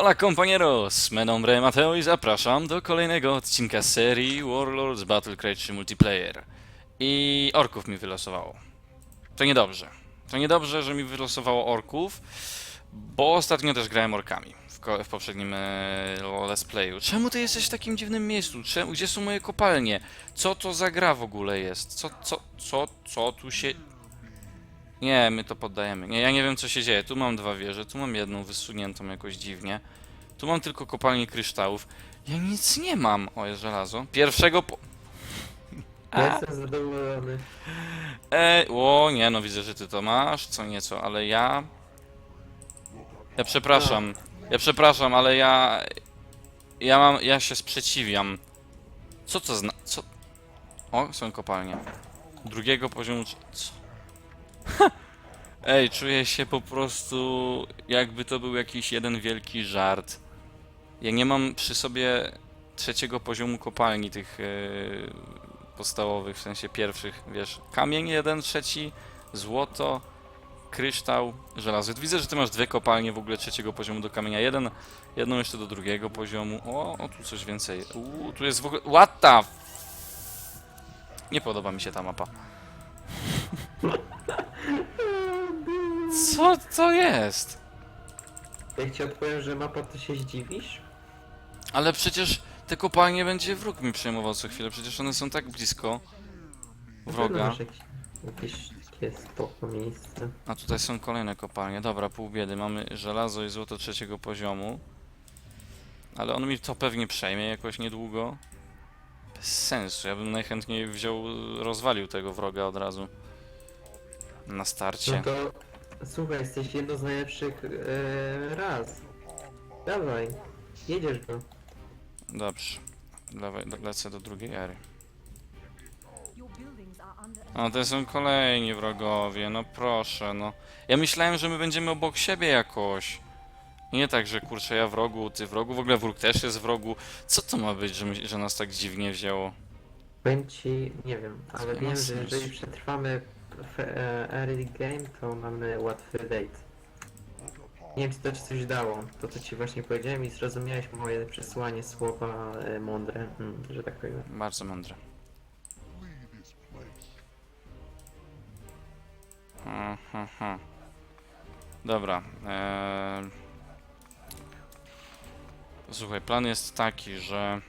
Hola compañeros, me nombre Mateo i zapraszam do kolejnego odcinka serii Warlords Battle Cry 3 Multiplayer. I orków mi wylosowało. To niedobrze. To niedobrze, że mi wylosowało orków, bo ostatnio też grałem orkami w, w poprzednim e, let's playu. Czemu ty jesteś w takim dziwnym miejscu? Czemu, gdzie są moje kopalnie? Co to za gra w ogóle jest? Co, co, co, co tu się... Nie, my to poddajemy. Nie, ja nie wiem co się dzieje. Tu mam dwa wieże, tu mam jedną wysuniętą jakoś dziwnie. Tu mam tylko kopalnię kryształów. Ja nic nie mam. O, jest żelazo. Pierwszego po... Ja jestem zadowolony. Ej, o nie, no widzę, że ty to masz, co nieco, ale ja... Ja przepraszam. Ja przepraszam, ale ja... Ja mam... Ja się sprzeciwiam. Co to zna... Co... O, są kopalnie. Drugiego poziomu... Co? Ej, czuję się po prostu... Jakby to był jakiś jeden wielki żart. Ja nie mam przy sobie trzeciego poziomu kopalni tych... Yy podstawowych, w sensie pierwszych, wiesz, kamień jeden, trzeci, złoto, kryształ, żelazo. Widzę, że ty masz dwie kopalnie w ogóle trzeciego poziomu do kamienia, jeden, jedną jeszcze do drugiego poziomu. O, o tu coś więcej. Uuu, tu jest w ogóle... What the... Nie podoba mi się ta mapa. Co to jest? Jak ci odpowiem, że mapa, to się zdziwisz? Ale przecież te kopalnie będzie wróg mi przejmował co chwilę, przecież one są tak blisko Na pewno wroga. masz Jakieś, jakieś takie spoko miejsce. A tutaj są kolejne kopalnie. Dobra, pół biedy. Mamy żelazo i złoto trzeciego poziomu. Ale on mi to pewnie przejmie jakoś niedługo. Bez sensu. Ja bym najchętniej wziął, rozwalił tego wroga od razu. Na No starcie. to słuchaj, jesteś jedno z najlepszych e, raz. Dawaj, jedziesz go. Dobrze. Dawaj, lecę do drugiej ery. Your buildings are under O, to są kolejni wrogowie, no proszę, no. Ja myślałem, że my będziemy obok siebie jakoś. Nie tak, że kurczę, ja wrogu, ty wrogu, w ogóle wróg też jest wrogu. Co to ma być, że, my, że nas tak dziwnie wzięło? Powiem ci, nie wiem, ale nie ma wiem, że sensu. jeżeli przetrwamy w e, early game, to mamy łatwy date. Nie wiem, czy to ci coś dało. To, co ci właśnie powiedziałem i zrozumiałeś moje przesłanie, słowa e, mądre, mm, że tak powiem. Bardzo mądre. Aha. Dobra. eee. Słuchaj, plan jest taki, że...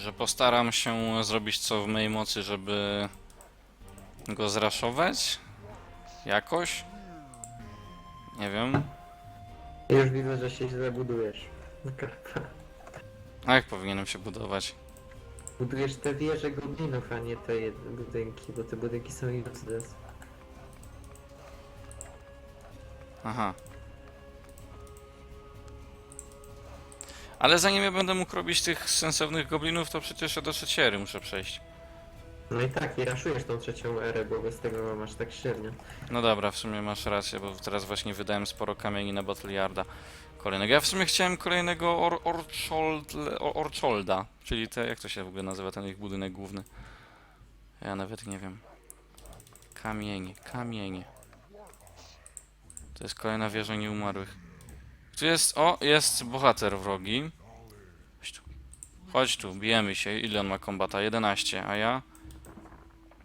Że postaram się zrobić co w mojej mocy, żeby go zraszować. Jakoś. Nie wiem. Już widzę, że się źle budujesz. A jak powinienem się budować? Budujesz te wieże goblinów, a nie te jed- budynki, bo te budynki są useless. Aha. Ale zanim ja będę mógł robić tych sensownych goblinów, to przecież ja do trzeciery muszę przejść. No i tak, i raszujesz tą trzecią erę, bo bez tego masz tak średnio. No dobra, w sumie masz rację, bo teraz właśnie wydałem sporo kamieni na Battle Yarda kolejnego. Ja w sumie chciałem kolejnego Or- Orcholda, czyli te, jak to się w ogóle nazywa ten ich budynek główny? Ja nawet nie wiem. Kamienie, kamienie. To jest kolejna wieża nieumarłych. Tu jest, o, jest bohater wrogi. Chodź tu. Chodź tu, bijemy się. Ile on ma kombata? 11, a ja?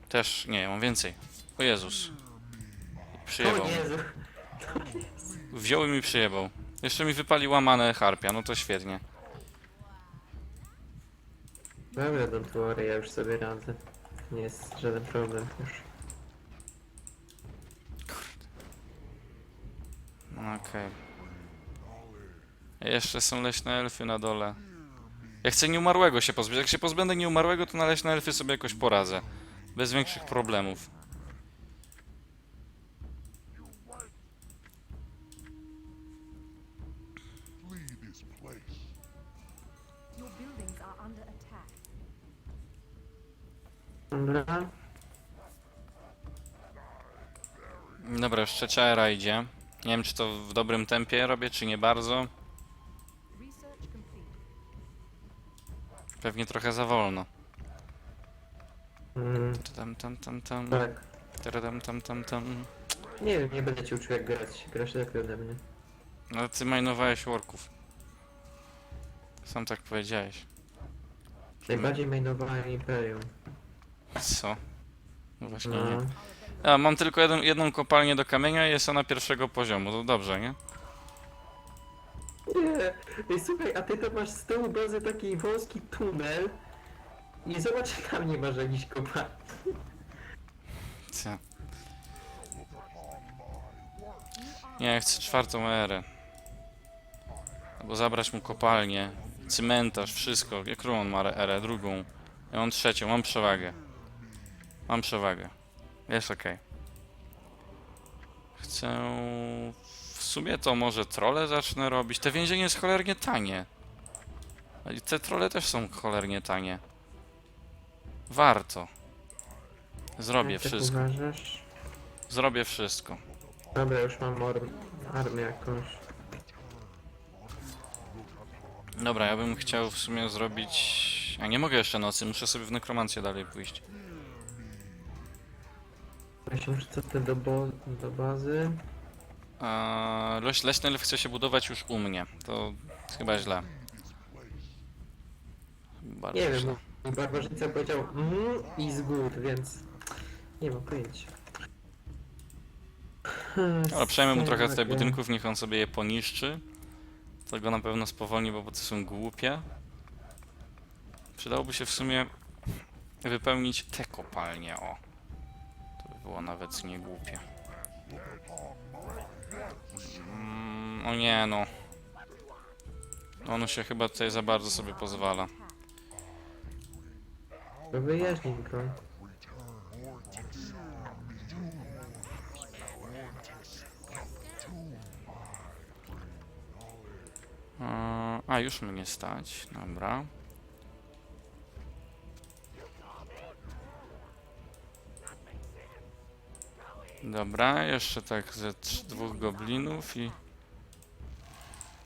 Też, nie, mam więcej. O Jezus. Przyjebał. Wziął i mi przyjebał. Jeszcze mi wypali łamane harpia, no to świetnie. Dobra, don't worry, ja już sobie radzę. Nie jest żaden problem już. No Okej. Jeszcze są leśne elfy na dole. Ja chcę nieumarłego się pozbyć. Jak się pozbędę nieumarłego, to na leśne elfy sobie jakoś poradzę. Bez większych problemów. Dobra. Dobra, już era idzie. Nie wiem, czy to w dobrym tempie robię, czy nie bardzo. Pewnie trochę za wolno. Mm, Tam, tam, tam, tam. tak. Tam, tam, tam, tam. Nie wiem, nie będę cię uczył jak grać. Grasz lepiej ode mnie. Ale ty majnowałeś orków. Sam tak powiedziałeś. Najbardziej mainowałem Imperium. Co? No właśnie No. nie. A, mam tylko jeden, jedną kopalnię do kamienia i jest ona pierwszego poziomu. To dobrze, nie? Nie, Ej, słuchaj, a ty to masz z tyłu bazy taki wąski tunel i zobacz, tam nie masz jakiś kopalni. Co? Nie, chcę czwartą erę. Albo zabrać mu kopalnię, cmentarz, wszystko. Jak on ma erę? Drugą. Ja mam trzecią, mam przewagę. Mam przewagę. Jest okej. Chcę... W sumie to może trole zacznę robić. Te więzienie jest cholernie tanie. I te trole też są cholernie tanie. Warto. Zrobię Jak tak wszystko. uważasz? Zrobię wszystko. Dobra, już mam armię jakąś. Dobra, ja bym chciał w sumie zrobić... A nie mogę jeszcze nocy, muszę sobie w nekromancję dalej pójść. Właśnie muszę cofnę do, bo- do bazy. A, leś, leśny elf chce się budować już u mnie. To chyba źle. Bardzo Nie wiem, mój barbarzyńca powiedział mm, i zgód, więc nie mam pojęcia. Ale przejmę mu trochę tutaj Scenariusz. budynków, niech on sobie je poniszczy. To go na pewno spowolni, bo te są głupie. Przydałoby się w sumie wypełnić te kopalnie, o. To by było nawet nie głupie. Mm, o nie no. On się chyba tutaj za bardzo sobie pozwala. To wyjaśnij go. A, już mnie stać. Dobra. Dobra, jeszcze tak ze dwóch goblinów i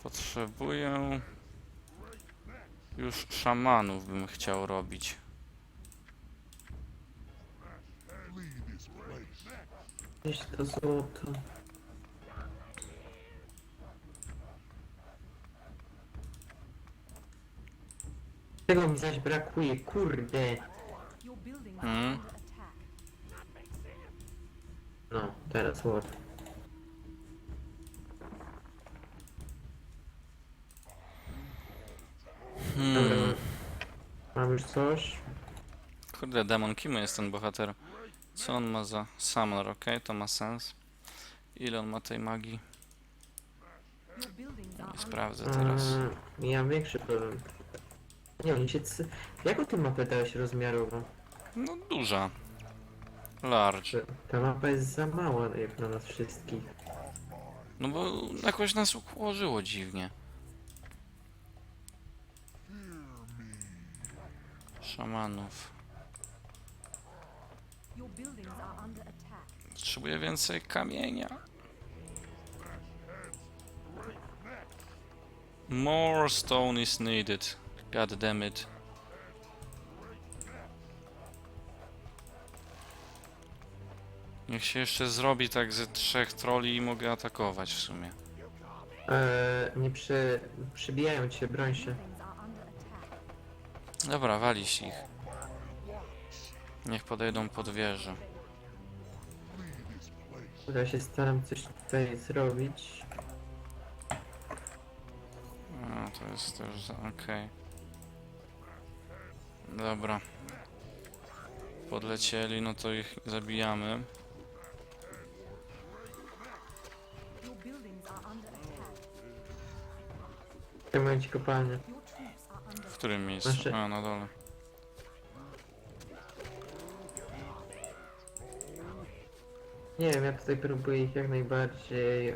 potrzebuję już szamanów bym chciał robić. Gdzieś to złoto. Tego mi zaś brakuje, kurde. Your buildings are Mm. under attack. No, teraz. Dobra, Hmm. mam już coś. Kurde, demon, kim jest ten bohater? Co on ma za summoner, okej, to ma sens. Ile on ma tej magii? Nie sprawdzę teraz. Eee, ja mam większy problem. Nie, oni się... cy- Jaką ty mapę dałeś rozmiarową? No duża. Large. Że Ta mapa jest za mała jak na nas wszystkich. No bo jakoś nas ułożyło dziwnie. Szamanów. Your buildings are under attack. Potrzebuję więcej kamienia. More stone is needed. God damn it. Niech się jeszcze zrobi tak ze trzech troli i mogę atakować w sumie. Eee, nie przy... przybijają cię, broń się. Dobra, walić ich. Niech podejdą pod wieżę. Ja się staram coś tutaj zrobić. A, to jest też za... okej. Dobra. Podlecieli, no to ich zabijamy. Your troops are under W którym miejscu? Nasze- A, na dole. Nie wiem, ja tutaj próbuję ich jak najbardziej...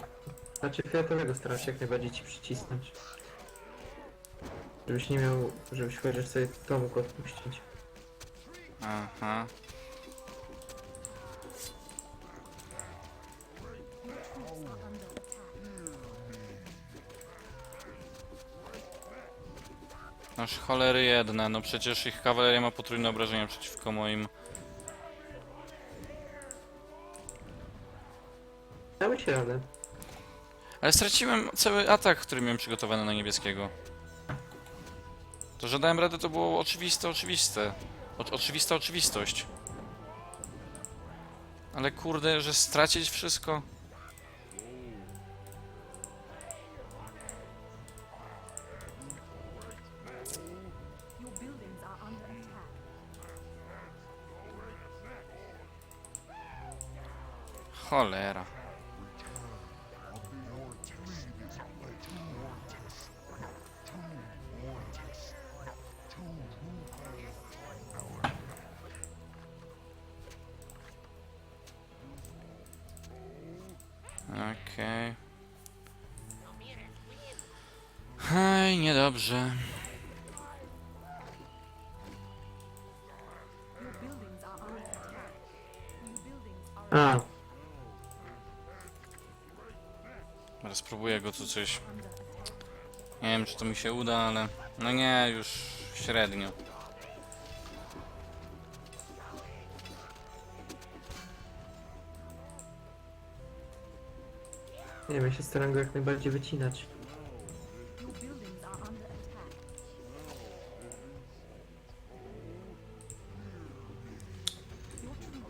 Znaczy fiatowego staram się jak najbardziej ci przycisnąć. Żebyś nie miał... Żebyś chociaż sobie to mógł odpuścić. Aha. Aż cholery jedne, no przecież ich kawaleria ma potrójne obrażenia przeciwko moim. dałeś radę. Ale straciłem cały atak, który miałem przygotowany na niebieskiego. To, że dałem radę, to było oczywiste, oczywiste. O, oczywista oczywistość. Ale kurde, że stracić wszystko... Cholera. Teraz spróbuję go tu coś... Nie wiem, czy to mi się uda, ale... No nie, już średnio. nie wiem, ja się staram go jak najbardziej wycinać.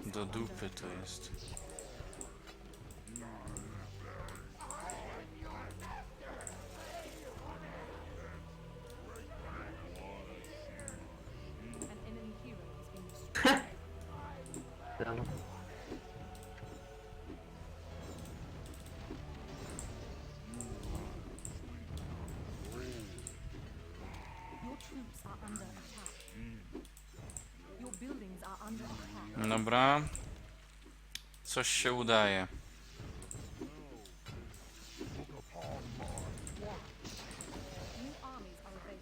Do dupy to jest. Dobra. Coś się udaje.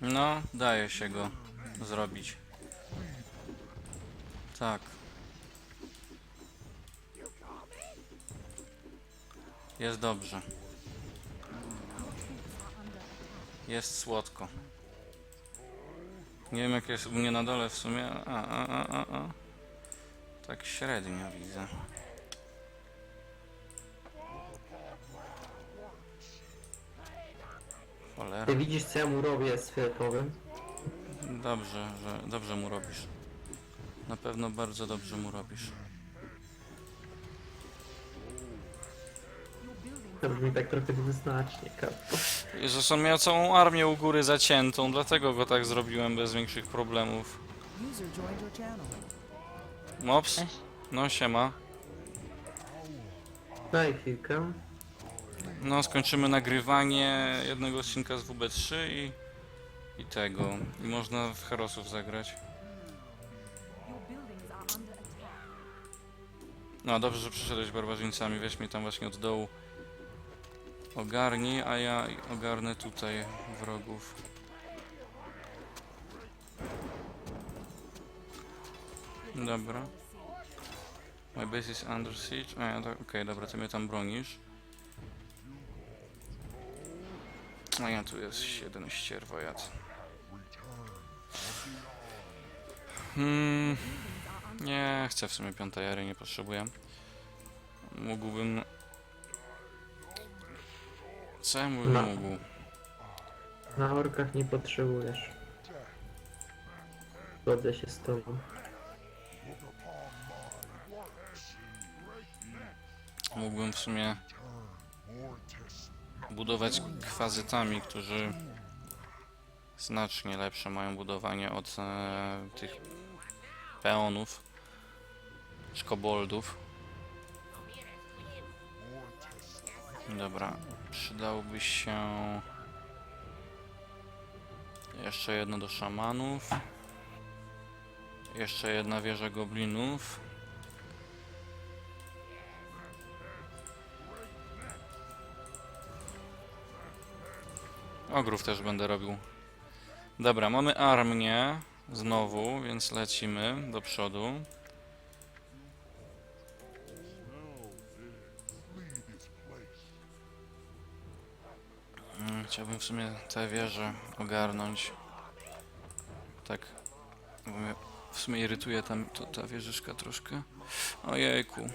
No, daje się go zrobić. Tak. Jest dobrze. Jest słodko. Nie wiem jak jest u mnie na dole w sumie. A, a, a, a. Tak średnio widzę. Cholera. Ty widzisz co ja mu robię z Filipowym? Dobrze, że dobrze mu robisz. Na pewno bardzo dobrze mu robisz. To brzmi tak trochę dwuznacznie, kapo. Jezus, on miał całą armię u góry zaciętą, dlatego go tak zrobiłem bez większych problemów. User joined your channel. Mops? No siema. Daj chwilkę. No, skończymy nagrywanie jednego odcinka z WB3 i, i tego. I można w Herosów zagrać. No, dobrze, że przyszedłeś barbarzyńcami. Weź mnie tam właśnie od dołu. Ogarnij, a ja ogarnę tutaj wrogów. Dobra. My base is under siege. A, ja tak, okej, dobra, ty mnie tam bronisz. A ja tu jest jeden ścierwojad. Hmm, nie, chcę w sumie piątej ery, nie potrzebuję. Mógłbym... Co ja bym No. mógł? Na orkach nie potrzebujesz. Zgodzę się z tobą. Mógłbym w sumie budować kwazytami, którzy znacznie lepsze mają budowanie od e, tych peonów, czy koboldów. Dobra, przydałby się jeszcze jedno do szamanów, jeszcze jedna wieża goblinów. Ogrów też będę robił. Dobra, mamy armię znowu, więc lecimy do przodu. Mm, Chciałbym w sumie tę wieżę ogarnąć. Tak. W sumie irytuje tam to, ta wieżyczka troszkę. Ojejku.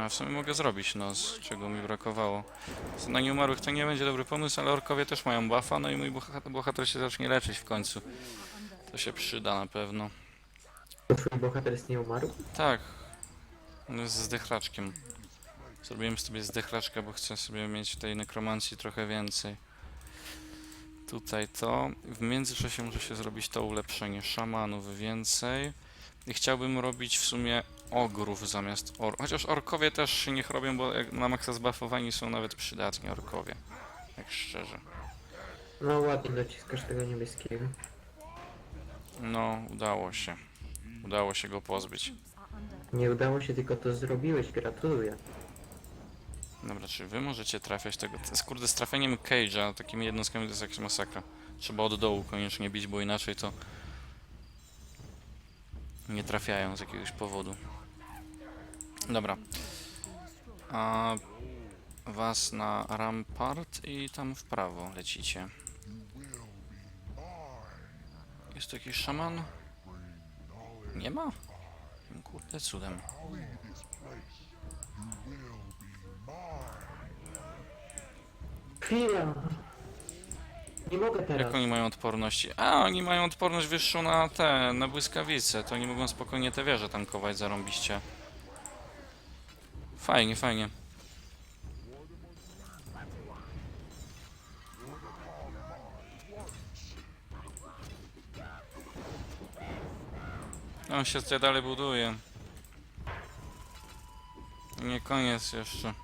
A w sumie mogę zrobić, no, z czego mi brakowało. Na nieumarłych to nie będzie dobry pomysł, ale orkowie też mają buffa, no i mój boha- bohater się zacznie leczyć w końcu. To się przyda na pewno. Twój bohater jest nie umarł? Tak. On jest zdechlaczkiem. Zrobiłem sobie zdechlaczka, bo chcę sobie mieć tej nekromancji trochę więcej. Tutaj to. W międzyczasie może się zrobić to ulepszenie. Szamanów więcej. I chciałbym robić w sumie ogrów zamiast or... Chociaż orkowie też się niech robią, bo jak na maksa zbuffowani są nawet przydatni orkowie. Jak szczerze. No ładnie dociskasz tego niebieskiego. No, udało się. Udało się go pozbyć. Nie udało się, tylko to zrobiłeś, gratuluję. Dobra, czy wy możecie trafiać tego? To jest, kurde, z trafieniem Cage'a, takimi jednostkami to jest jakaś masakra. Trzeba od dołu koniecznie bić, bo inaczej to nie trafiają z jakiegoś powodu. Dobra. A was na Rampart i tam w prawo lecicie. Jest jakiś szaman? Nie ma? Kurde, cudem. Chwila! Nie mogę. Jak oni mają odporność? A, oni mają odporność wyższą na te, na błyskawice. To oni mogą spokojnie te wieże tankować zarąbiście. Fajnie, fajnie. On się tutaj dalej buduje. Nie koniec jeszcze.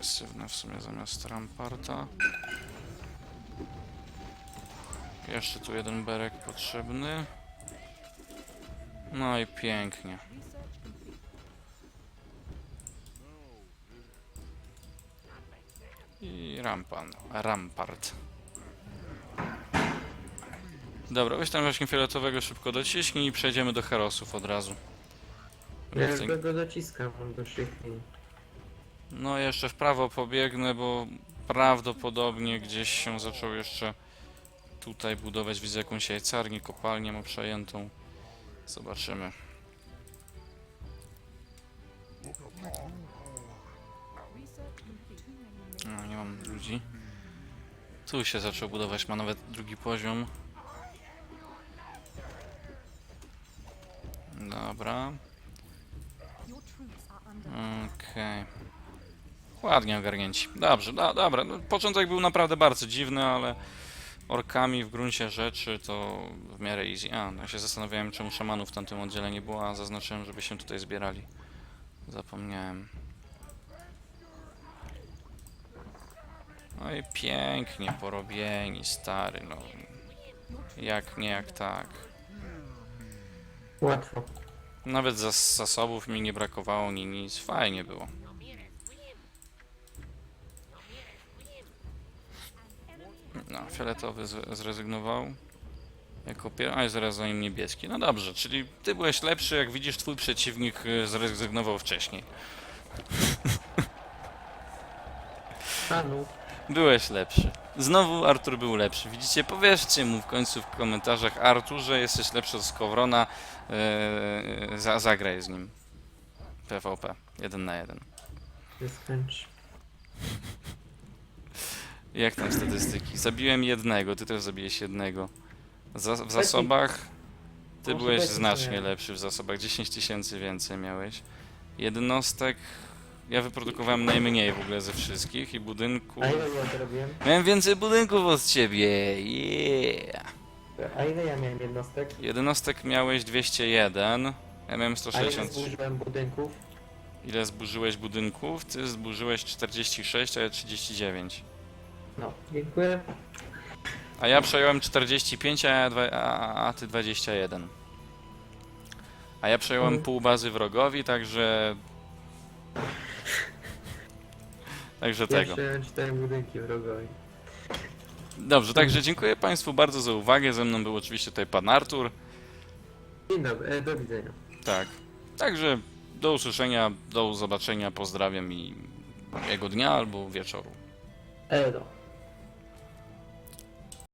Agresywny w sumie zamiast Ramparta. Jeszcze tu jeden berek potrzebny. No i pięknie. I rampan, rampart. Dobra, weź tam właśnie fioletowego szybko dociśnij i przejdziemy do herosów od razu. Ja już go dociskam do szychni. No jeszcze w prawo pobiegnę, bo prawdopodobnie gdzieś się zaczął jeszcze tutaj budować. Widzę jakąś jajcarnię, kopalnię ma przejętą. Zobaczymy. No, nie mam ludzi. Tu się zaczął budować, ma nawet drugi poziom. Dobra, okej. Ładnie ogarnięci. Dobrze, do, dobra. No, początek był naprawdę bardzo dziwny, ale orkami w gruncie rzeczy to w miarę easy. A, no ja się zastanawiałem, czemu szamanów w tamtym oddziale nie było, a zaznaczyłem, żeby się tutaj zbierali. Zapomniałem. No i pięknie porobieni, stary, no. Jak nie, jak tak. Łatwo. Nawet zas zasobów mi nie brakowało, ni nic. Fajnie było. No, fioletowy zrezygnował. Jako pier... A, jest zaraz za nim niebieski. No dobrze, czyli ty byłeś lepszy, jak widzisz, twój przeciwnik y, zrezygnował wcześniej. Panu, Byłeś lepszy. Znowu Artur był lepszy. Widzicie, powiedzcie mu w końcu w komentarzach Artur, że jesteś lepszy od Skowrona. Yy, za, zagraj z nim. PvP. Jeden na jeden. nie skończ. Jak tam statystyki? Zabiłem jednego, ty też zabiłeś jednego. Za, w zasobach ty Może byłeś znacznie nie. lepszy w zasobach. 10 tysięcy więcej miałeś. Jednostek ja wyprodukowałem najmniej w ogóle ze wszystkich i budynków. A ile ja zrobiłem? Miałem więcej budynków od ciebie. Yeah. A ile ja miałem jednostek? Jednostek miałeś 201. Ja miałem A ile 163. zburzyłem budynków? Ile zburzyłeś budynków? Ty zburzyłeś 46, a ja 39. No, dziękuję. A ja przejąłem 45, a, ja dwa, a, a ty 21. A ja przejąłem Mm. pół bazy wrogowi, także... Także Ja tego. przyjąłem cztery budynki wrogowi. Dobrze, także dziękuję Państwu bardzo za uwagę. Ze mną był oczywiście tutaj pan Artur. Dzień dobry, e, do widzenia. Tak. Także do usłyszenia, do zobaczenia, pozdrawiam i jego dnia albo wieczoru. Edo.